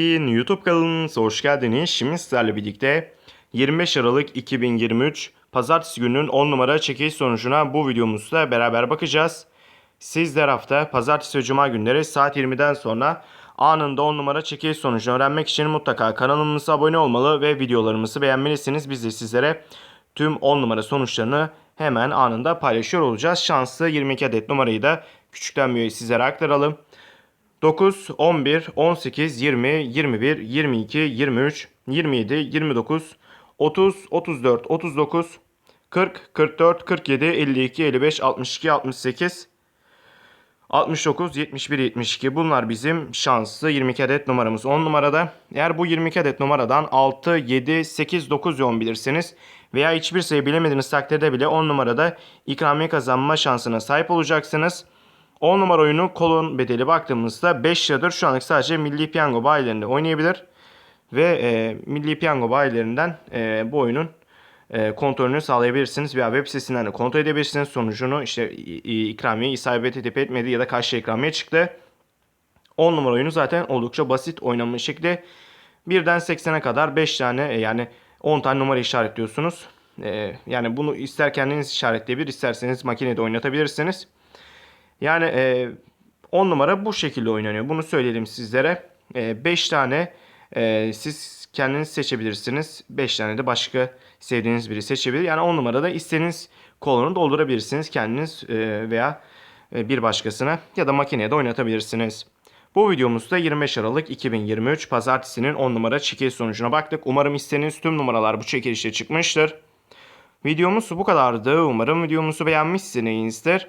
YouTube kanalımıza hoş geldiniz. Şimdi sizlerle birlikte 25 Aralık 2023 Pazartesi gününün 10 numara çekiliş sonucuna bu videomuzda beraber bakacağız. Sizler hafta Pazartesi ve Cuma günleri saat 20'den sonra anında 10 numara çekiliş sonucunu öğrenmek için mutlaka kanalımıza abone olmalı ve videolarımızı beğenmelisiniz. Biz de sizlere tüm 10 numara sonuçlarını hemen anında paylaşıyor olacağız. Şanslı 22 adet numarayı da küçükten büyüğe sizlere aktaralım. 9, 11, 18, 20, 21, 22, 23, 27, 29, 30, 34, 39, 40, 44, 47, 52, 55, 62, 68, 69, 71, 72 bunlar bizim şanslı 22 adet numaramız 10 numarada. Eğer bu 22 adet numaradan 6, 7, 8, 9 ve 10 bilirseniz veya hiçbir sayı bilemediğiniz takdirde bile 10 numarada ikramiye kazanma şansına sahip olacaksınız. 10 numara oyunu kolon bedeli baktığımızda 5 liradır. Şu anlık sadece Milli Piyango bayilerinde oynayabilir. Ve e, Milli Piyango bayilerinden e, bu oyunun e, kontrolünü sağlayabilirsiniz veya web sitesinden de kontrol edebilirsiniz. Sonucunu işte ikramiye isabet edip etmedi ya da kaçta ikramiye çıktı. 10 numara oyunu zaten oldukça basit oynanmış şekilde. Birden 80'e kadar 5 tane e, yani 10 tane numara işaretliyorsunuz. E, yani bunu ister kendiniz işaretleyebilir isterseniz makinede oynatabilirsiniz. Yani e, 10 numara bu şekilde oynanıyor. Bunu söyleyelim sizlere. 5 tane e, siz kendiniz seçebilirsiniz. 5 tane de başka sevdiğiniz biri seçebilir. Yani 10 numarada istediğiniz kolonu doldurabilirsiniz kendiniz e, veya e, bir başkasına ya da makineye de oynatabilirsiniz. Bu videomuzda 25 Aralık 2023 Pazartesi'nin 10 numara çekiliş sonucuna baktık. Umarım istediğiniz tüm numaralar bu çekilişte çıkmıştır. Videomuz bu kadardı. Umarım videomuzu beğenmişsinizdir.